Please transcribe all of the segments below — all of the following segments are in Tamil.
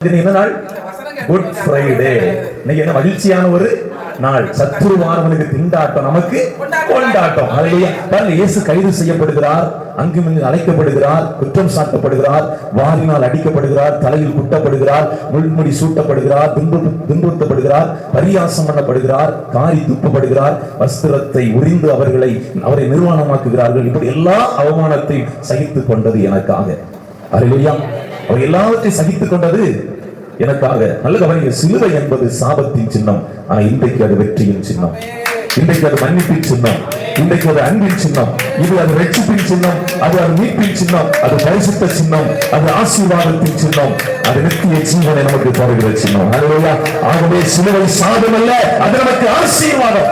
என்ன நாள்? குட் ஃப்ரைடே இன்னைக்கு என்ன மகிழ்ச்சியான ஒரு நாள். சத்துருவானவனுக்கு திண்டாட்டம் நமக்கு கொண்டாட்டம். ஹalleluya பாருங்க இயேசு கைது செய்யப்படுகிறார் அங்கும் இங்கு அழைக்கப்படுகிறார் குற்றம் சாட்டப்படுகிறார் வாரினால் அடிக்கப்படுகிறார் தலையில் குட்டப்படுகிறார் முள்முடி சூட்டப்படுகிறார் துன்பு- துன்புறுத்தப்படுகிறார் பரியாசம் பண்ணப்படுகிறார் காரி துப்பப்படுகிறார் வஸ்திரத்தை உரிந்து அவர்களை அவரை நிர்வாணமாக்குகிறார்கள். இப்படி எல்லா அவமானத்தையும் சகித்து கொண்டது எனக்காக. அருளியா அவர் எல்லாவற்றையும் சகித்துக் கொண்டது எனக்காக. நல்ல கவனிங்க சிலுவை என்பது சாபத்தின் சின்னம். ஆனா இன்றைக்கு அது வெற்றியின் சின்னம். இன்றைக்கு அது மன்னிப்பின் சின்னம். இன்றைக்கு அது அன்பின் சின்னம். இது அது வெற்றிப்பின் சின்னம். அது அது மீட்பின் சின்னம். அது பரிசுத்த சின்னம். அது ஆசீர்வாதத்தின் சின்னம். அது நித்திய ஜீவனை நமக்கு தருகிற சின்னம். ஹalleluya ஆகவே சிலுவை சாதம் அல்ல அது நமக்கு ஆசீர்வாதம்.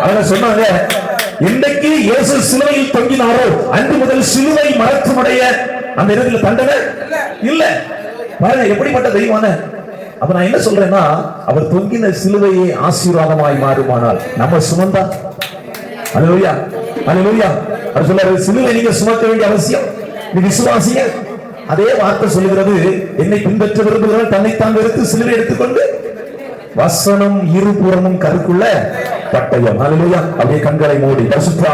அவங்க சொன்னாங்க இன்றைக்கு இயேசு சிலுவையில் தொங்கினாரோ அன்று முதல் சிலுவை மரத்தினுடைய அந்த இடத்துல தண்டனை இல்ல. பாருங்க எப்படிப்பட்ட தெய்வான அப்ப நான் என்ன சொல்றேன்னா அவர் தொங்கின சிலுவையே ஆசீர்வாதமாய் மாறுமானால் நம்ம சுமந்தா. அலுவலியா அலுவலியா அவர் சொல்றாரு சிலுவை நீங்க சுமக்க வேண்டிய அவசியம். நீ விசுவாசிய. அதே வார்த்தை சொல்லுகிறது என்னை பின்பற்ற விரும்புகிறவன் தன்னைத்தான் வெறுத்து சிலுவை எடுத்துக்கொண்டு வசனம் இருபுறமும் கருக்குள்ள பட்டயம். அலுவலியா அப்படியே கண்களை மூடி பரிசுத்த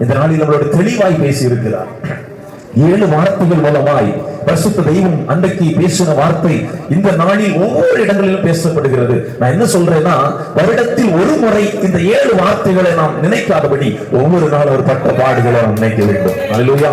இந்த நாளில் நம்மளோட தெளிவாய் பேசி இருக்கிறார் ஏழு வார்த்தைகள் மூலமாய் பரிசுத்த தெய்வம் அன்றைக்கு பேசின வார்த்தை இந்த நாளில் ஒவ்வொரு இடங்களிலும் பேசப்படுகிறது. நான் என்ன சொல்றேன்னா வருடத்தில் ஒரு முறை இந்த ஏழு வார்த்தைகளை நாம் நினைக்காதபடி ஒவ்வொரு நாள் ஒரு பட்ட பாடுகளை நாம் நினைக்க வேண்டும். ஹalleluya